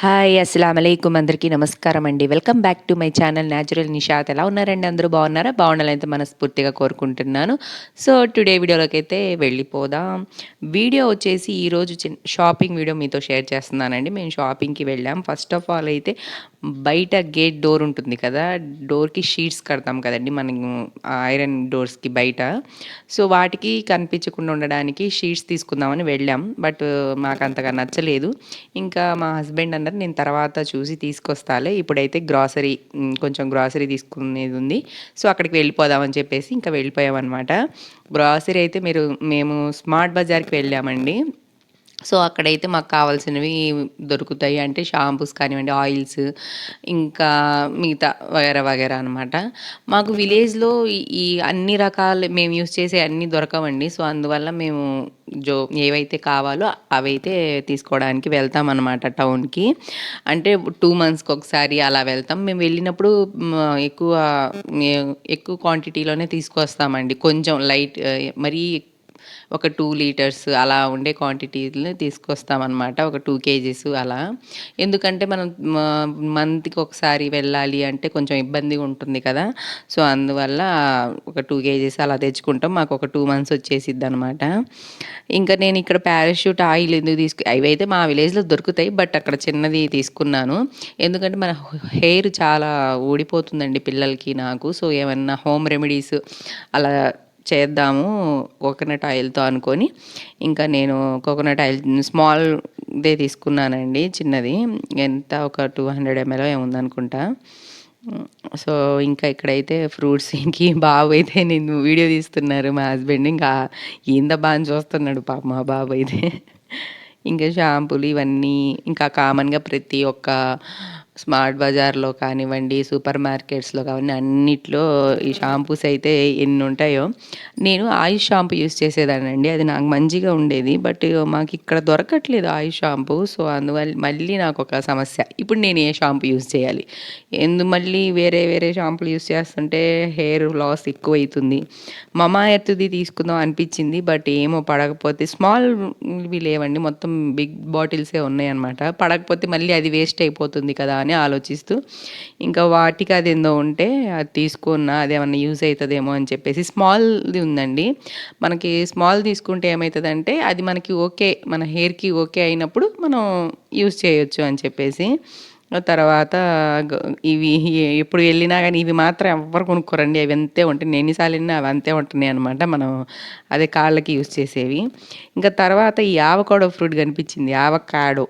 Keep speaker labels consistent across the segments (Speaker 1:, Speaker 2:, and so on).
Speaker 1: Hi అస్సలం అయికుం అందరికీ నమస్కారం అండి. Welcome back to my channel natural Nishat ఎలా ఉన్నారండి? అందరూ బాగున్నారా? బాగుండాలైతే మనస్ఫూర్తిగా కోరుకుంటున్నాను. సో టుడే వీడియోలోకి అయితే వెళ్ళిపోదాం. వీడియో వచ్చేసి ఈరోజు చిన్న షాపింగ్ వీడియో మీతో షేర్ చేస్తున్నానండి. మేము షాపింగ్కి వెళ్ళాం. ఫస్ట్ ఆఫ్ ఆల్ అయితే బయట గేట్ డోర్ ఉంటుంది కదా డోర్కి షీట్స్ కడతాం కదండి మనం ఐరన్ డోర్స్కి బయట. సో వాటికి కనిపించకుండా ఉండడానికి షీట్స్ తీసుకుందామని వెళ్ళాం. బట్ మాకు అంతగా నచ్చలేదు. ఇంకా మా హస్బెండ్ అన్నారు నేను తర్వాత చూసి తీసుకొస్తాలే. ఇప్పుడైతే గ్రాసరీ కొంచెం గ్రాసరీ తీసుకునేది ఉంది. సో అక్కడికి వెళ్ళిపోదామని చెప్పేసి ఇంకా వెళ్ళిపోయామన్నమాట. గ్రాసరీ అయితే మీరు మేము స్మార్ట్ బజార్కి వెళ్ళామండి. సో అక్కడైతే మాకు కావాల్సినవి దొరుకుతాయి. అంటే షాంపూస్ కానివ్వండి ఆయిల్స్ ఇంకా మిగతా వగేరా వగేరా అనమాట మాకు విలేజ్లో ఈ అన్ని రకాలు మేము యూస్ చేసే అన్నీ దొరకవండి. సో అందువల్ల మేము జో ఏవైతే కావాలో అవైతే తీసుకోవడానికి వెళ్తాం అనమాట టౌన్కి. అంటే టూ మంత్స్కి ఒకసారి అలా వెళ్తాం. మేము వెళ్ళినప్పుడు ఎక్కువ ఎక్కువ క్వాంటిటీలోనే తీసుకొస్తామండి. కొంచెం లైట్ మరీ ఒక టూ లీటర్స్ అలా ఉండే క్వాంటిటీని తీసుకొస్తామన్నమాట ఒక టూ కేజీస్ అలా. ఎందుకంటే మనం మంత్కి ఒకసారి వెళ్ళాలి అంటే కొంచెం ఇబ్బందిగా ఉంటుంది కదా. సో అందువల్ల ఒక టూ కేజీస్ అలా తెచ్చుకుంటాం. మాకు ఒక టూ మంత్స్ వచ్చేసిద్ది అనమాట ఇంకా నేను ఇక్కడ పారాషూట్ ఆయిల్ ఎందుకు తీసుకు అవి అయితే మా విలేజ్లో దొరుకుతాయి బట్ అక్కడ చిన్నది తీసుకున్నాను. ఎందుకంటే మన హెయిర్ చాలా ఊడిపోతుందండి పిల్లలకి నాకు. సో ఏమన్నా హోమ్ రెమెడీస్ అలా చేద్దాము కోకోనట్ ఆయిల్తో అనుకొని. ఇంకా నేను కోకోనట్ ఆయిల్ స్మాల్దే తీసుకున్నానండి చిన్నది. ఎంత? ఒక టూ హండ్రెడ్ ఎంఎల్ ఏముందనుకుంటా. సో ఇంకా ఇక్కడైతే ఫ్రూట్స్ ఇంకి బాబు అయితే నేను వీడియో తీస్తున్నారు మా హస్బెండ్ ఇంకా ఏంద బాగా చూస్తున్నాడు పాప మా బాబు అయితే. ఇంకా షాంపూలు ఇవన్నీ ఇంకా కామన్గా ప్రతి ఒక్క స్మార్ట్ బజార్లో కానివ్వండి సూపర్ మార్కెట్స్లో కానివ్వండి అన్నిట్లో ఈ షాంపూస్ అయితే ఎన్ని ఉంటాయో. నేను ఆయుష్ షాంపూ యూస్ చేసేదానండి అది నాకు మంచిగా ఉండేది. బట్ మాకు ఇక్కడ దొరకట్లేదు ఆయుష్ షాంపూ. సో అందువల్ల మళ్ళీ నాకు ఒక సమస్య. ఇప్పుడు నేను ఏ షాంపూ యూస్ చేయాలి? ఎందు మళ్ళీ వేరే వేరే షాంపూలు యూస్ చేస్తుంటే హెయిర్ లాస్ ఎక్కువ అవుతుంది మమా ఎర్త్ది తీసుకుందాం అనిపించింది. బట్ ఏమో పడకపోతే స్మాల్ లేవండి. మొత్తం బిగ్ బాటిల్సే ఉన్నాయన్నమాట. పడకపోతే మళ్ళీ అది వేస్ట్ అయిపోతుంది కదా అని ఆలోచిస్తూ ఇంకా వాటికి అది ఏందో ఉంటే అది తీసుకున్నా ఏమన్నా యూజ్ అవుతుందేమో అని చెప్పేసి స్మాల్ది ఉందండి. మనకి స్మాల్ తీసుకుంటే ఏమవుతుందంటే అది మనకి ఓకే మన హెయిర్కి ఓకే అయినప్పుడు మనం యూజ్ చేయొచ్చు అని చెప్పేసి. తర్వాత ఇవి ఎప్పుడు వెళ్ళినా కానీ ఇవి మాత్రం ఎవరు కొనుక్కోరండి. అవి అంతే ఉంటాయి నేను ఎన్నిసార్లు వెళ్ళినా అవి అంతే ఉంటున్నాయి అనమాట మనం అదే కాళ్ళకి యూజ్ చేసేవి. ఇంకా తర్వాత ఈ ఆవకాడో ఫ్రూట్ కనిపించింది. ఆవకాడో.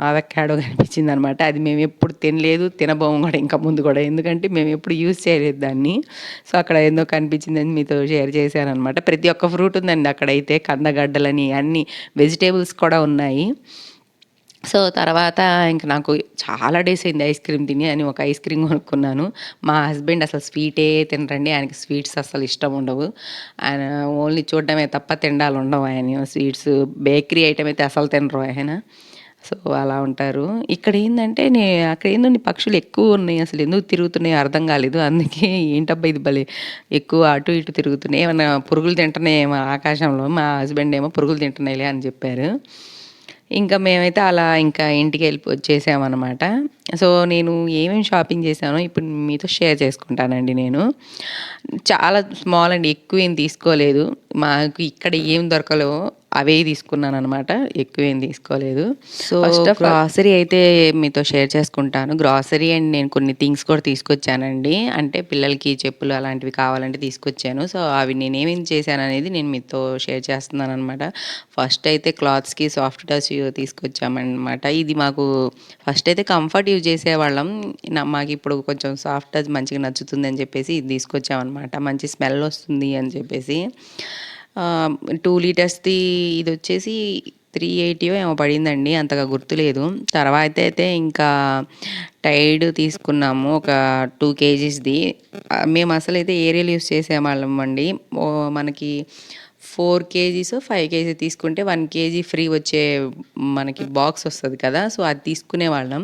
Speaker 1: ఆవకాడో కనిపించింది అనమాట అది మేము ఎప్పుడు తినలేదు తినబోము కూడా ఇంకా ముందు కూడా. ఎందుకంటే మేము ఎప్పుడు యూజ్ చేయలేదు దాన్ని. సో అక్కడ ఏందో కనిపించిందని మీతో షేర్ చేశాను అనమాట ప్రతి ఒక్క ఫ్రూట్ ఉందండి అక్కడైతే కందగడ్డలని అన్ని వెజిటేబుల్స్ కూడా ఉన్నాయి. సో తర్వాత ఇంకా నాకు చాలా డేస్ అయింది ఐస్ క్రీమ్ తిని అని ఒక ఐస్ క్రీమ్ కొనుక్కున్నాను. మా హస్బెండ్ అసలు స్వీటే తినరండి. ఆయనకి స్వీట్స్ అసలు ఇష్టం ఉండవు. ఆయన ఓన్లీ చూడడమే తప్ప తిండాలు ఉండవు ఆయన. స్వీట్స్ బేకరీ ఐటమ్ అయితే అసలు తినరు ఆయన. సో అలా ఉంటారు. ఇక్కడ ఏంటంటే నే అక్కడ ఏంటంటే పక్షులు ఎక్కువ ఉన్నాయి అసలు ఎందుకు తిరుగుతున్నాయో అర్థం కాలేదు. అందుకే ఏంటబ్బా ఇది భలే ఎక్కువ అటు ఇటు తిరుగుతున్నాయి. ఏమైనా పురుగులు తింటున్నాయేమో ఆకాశంలో మా హస్బెండ్ ఏమో పురుగులు తింటున్నాయిలే అని చెప్పారు. ఇంకా మేమైతే అలా ఇంకా ఇంటికి వెళ్ళి వచ్చేసామన్నమాట సో నేను ఏమేమి షాపింగ్ చేశానో ఇప్పుడు మీతో షేర్ చేసుకుంటానండి నేను. చాలా స్మాల్ అండి ఎక్కువ ఏం తీసుకోలేదు. మాకు ఇక్కడ ఏం దొరకలేవో అవే తీసుకున్నాను అనమాట ఎక్కువ ఏం తీసుకోలేదు. సో గ్రాసరీ అయితే మీతో షేర్ చేసుకుంటాను. గ్రాసరీ అండ్ నేను కొన్ని థింగ్స్ కూడా తీసుకొచ్చానండి. అంటే పిల్లలకి చెప్పులు అలాంటివి కావాలంటే తీసుకొచ్చాను. సో అవి నేను ఏమేమి చేశాను అనేది నేను మీతో షేర్ చేస్తున్నాను అనమాట ఫస్ట్ అయితే క్లాత్స్కి సాఫ్ట్ టచ్ తీసుకొచ్చామన్నమాట. ఇది మాకు ఫస్ట్ అయితే కంఫర్ట్ యూజ్ చేసేవాళ్ళం. మాకు ఇప్పుడు కొంచెం సాఫ్ట్ టచ్ మంచిగా నచ్చుతుంది అని చెప్పేసి ఇది తీసుకొచ్చామన్నమాట. మంచి స్మెల్ వస్తుంది అని చెప్పేసి. టూ లీటర్స్ది ఇది వచ్చేసి త్రీ ఎయిటీ ఏమో పడిందండి అంతగా గుర్తులేదు. తర్వాత అయితే ఇంకా టైడ్ తీసుకున్నాము ఒక టూ కేజీస్ది. మేము అసలు అయితే ఏరియల్ యూస్ చేసేవాళ్ళం అండి. మనకి ఫోర్ కేజీస్ ఫైవ్ కేజీ తీసుకుంటే వన్ కేజీ ఫ్రీ వచ్చే మనకి బాక్స్ వస్తుంది కదా సో అది తీసుకునే వాళ్ళం.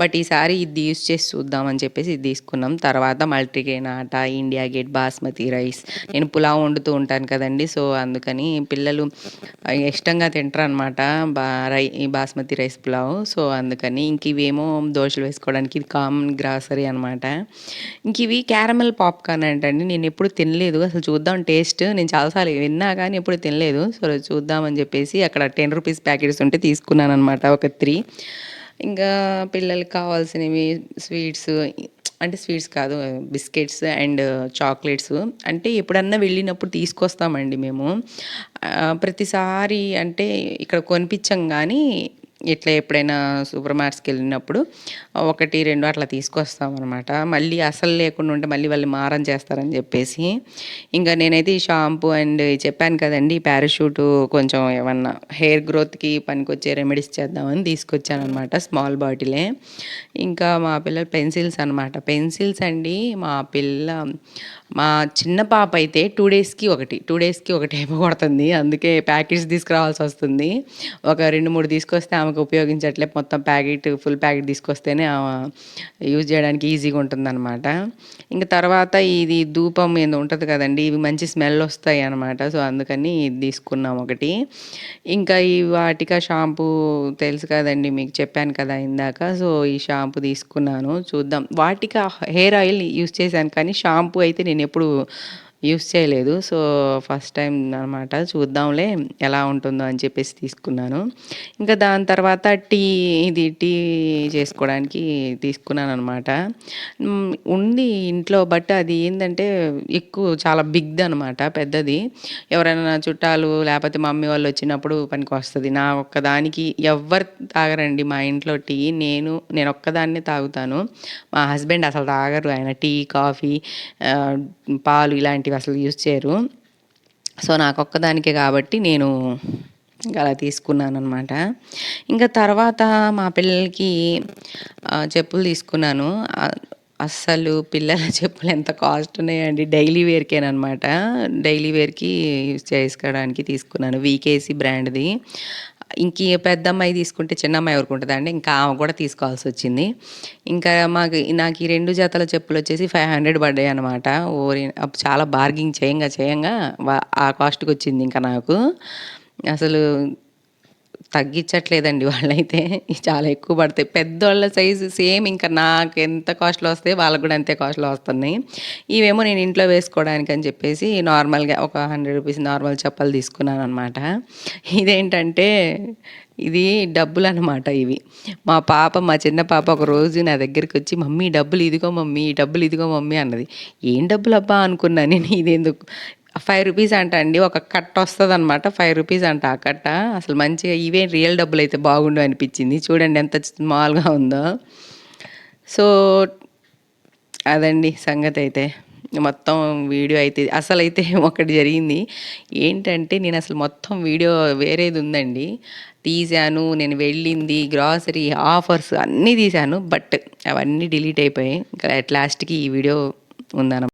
Speaker 1: బట్ ఈసారి ఇది యూస్ చేసి చూద్దామని చెప్పేసి ఇది తీసుకున్నాం. తర్వాత మల్టీగ్రెయిన్ ఆట ఇండియా గేట్ బాస్మతి రైస్. నేను పులావ్ వండుతూ ఉంటాను కదండి సో అందుకని పిల్లలు ఇష్టంగా తింటారు అనమాట బా రై ఈ బాస్మతి రైస్ పులావ్. సో అందుకని ఇంక ఇవేమో దోశలు వేసుకోవడానికి ఇది కామన్ గ్రాసరీ అనమాట ఇంక ఇవి క్యారమెల్ పాప్కార్న్ అంటండి నేను ఎప్పుడు తినలేదు. అసలు చూద్దాం టేస్ట్ నేను చాలాసార్లు విన్నాక కానీ ఎప్పుడు తినలేదు. సో చూద్దామని చెప్పేసి అక్కడ టెన్ రూపీస్ ప్యాకెట్స్ ఉంటే తీసుకున్నాను అనమాట ఒక త్రీ. ఇంకా పిల్లలకి కావాల్సినవి స్వీట్స్ అంటే స్వీట్స్ కాదు బిస్కెట్స్ అండ్ చాక్లెట్స్. అంటే ఎప్పుడన్నా వెళ్ళినప్పుడు తీసుకొస్తామండి మేము. ప్రతిసారి అంటే ఇక్కడ కొనిపించం కానీ ఇట్లా ఎప్పుడైనా సూపర్ మార్కెట్స్కి వెళ్ళినప్పుడు ఒకటి రెండు అట్లా తీసుకొస్తాం అనమాట మళ్ళీ అసలు లేకుండా ఉంటే మళ్ళీ వాళ్ళు మారం చేస్తారని చెప్పేసి. ఇంకా నేనైతే ఈ షాంపూ అండ్ చెప్పాను కదండి పారాషూట్ కొంచెం ఏమన్నా హెయిర్ గ్రోత్కి పనికొచ్చే రెమెడీస్ చేద్దామని తీసుకొచ్చాను అనమాట స్మాల్ బాటిలే. ఇంకా మా పిల్లలు పెన్సిల్స్ అనమాట పెన్సిల్స్ అండి మా పిల్ల మా చిన్న పాప అయితే టూ డేస్కి ఒకటి టూ డేస్కి ఒకటి అయిపోగొడుతుంది అందుకే ప్యాకెట్స్ తీసుకురావాల్సి వస్తుంది. ఒక రెండు మూడు తీసుకొస్తే ఆమెకు ఉపయోగించట్లే. మొత్తం ప్యాకెట్ ఫుల్ ప్యాకెట్ తీసుకొస్తేనే యూజ్ చేయడానికి ఈజీగా ఉంటుందన్నమాట. ఇంకా తర్వాత ఇది ధూపం ఏదో ఉంటుంది కదండి ఇవి మంచి స్మెల్ వస్తాయి అనమాట సో అందుకని ఇది తీసుకున్నాం ఒకటి. ఇంకా ఈ వాటిక షాంపూ తెలుసు కదండి మీకు చెప్పాను కదా ఇందాక. సో ఈ షాంపూ తీసుకున్నాను. చూద్దాం. వాటిక హెయిర్ ఆయిల్ యూజ్ చేశాను కానీ షాంపూ అయితే నేను ఎప్పుడు యూస్ చేయలేదు. సో ఫస్ట్ టైం అనమాట చూద్దాంలే ఎలా ఉంటుందో అని చెప్పేసి తీసుకున్నాను. ఇంకా దాని తర్వాత టీ ఇది టీ చేసుకోవడానికి తీసుకున్నాను అనమాట ఉంది ఇంట్లో బట్ అది ఏంటంటే ఎక్కువ చాలా బిగ్ది అనమాట పెద్దది. ఎవరైనా చుట్టాలు లేకపోతే మమ్మీ వాళ్ళు వచ్చినప్పుడు పనికి వస్తుంది. నా ఒక్కదానికి ఎవ్వరు తాగరండి మా ఇంట్లో టీ. నేను నేను ఒక్కదాన్నే తాగుతాను. మా హస్బెండ్ అసలు తాగరు. ఆయన టీ కాఫీ పాలు ఇలాంటివి అసలు యూజ్ చేయరు. సో నాకు ఒక్కదానికే కాబట్టి నేను అలా తీసుకున్నాను అనమాట ఇంకా తర్వాత మా పిల్లలకి చెప్పులు తీసుకున్నాను. అస్సలు పిల్లల చెప్పులు ఎంత కాస్ట్ ఉన్నాయండి? డైలీ వేర్కేనమాట డైలీ వేర్కి యూజ్ చేసుకోవడానికి తీసుకున్నాను. వీకేసీ బ్రాండ్ది. ఇంక పెద్ద అమ్మాయి తీసుకుంటే చిన్న అమ్మాయి ఎవరికి ఉంటుందండి ఇంకా ఆమె కూడా తీసుకోవాల్సి వచ్చింది. ఇంకా మాకు నాకు ఈ రెండు జతల చెప్పులు వచ్చేసి ఫైవ్ హండ్రెడ్ పడ్డాయి అనమాట ఓరి చాలా బార్గింగ్ చేయంగా చేయంగా ఆ కాస్ట్కి వచ్చింది ఇంకా నాకు. అసలు తగ్గించట్లేదండి వాళ్ళైతే. చాలా ఎక్కువ పడతాయి. పెద్దవాళ్ళ సైజు సేమ్ ఇంకా నాకు ఎంత కాస్ట్లో వస్తే వాళ్ళకు కూడా అంతే కాస్ట్లో వస్తున్నాయి. ఇవేమో నేను ఇంట్లో వేసుకోవడానికి అని చెప్పేసి నార్మల్గా ఒక హండ్రెడ్ రూపీస్ నార్మల్ చెప్పలు తీసుకున్నాను అనమాట ఇదేంటంటే ఇది డబ్బులు అనమాట ఇవి. మా పాప మా చిన్న పాప ఒక రోజు నా దగ్గరికి వచ్చి మమ్మీ డబ్బులు ఇదిగో మమ్మీ డబ్బులు ఇదిగో మమ్మీ అన్నది. ఏం డబ్బులు అబ్బా అనుకున్నా నేను. ఇదేందుకు? ఫైవ్ రూపీస్ అంట అండి. ఒక కట్ట వస్తుంది అనమాట ఫైవ్ రూపీస్ అంట ఆ కట్ట. అసలు మంచిగా ఇవే రియల్ డబ్బులు అయితే బాగుండు అనిపించింది. చూడండి ఎంత మాల్గా ఉందో. సో అదండి సంగతి అయితే. మొత్తం వీడియో అయితే అసలు అయితే ఒకటి జరిగింది. ఏంటంటే నేను అసలు మొత్తం వీడియో వేరేది ఉందండి. తీశాను నేను వెళ్ళింది గ్రాసరీ ఆఫర్స్ అన్నీ తీశాను బట్ అవన్నీ డిలీట్ అయిపోయాయి. ఇంకా అట్ లాస్ట్కి ఈ వీడియో ఉందన్నమాట.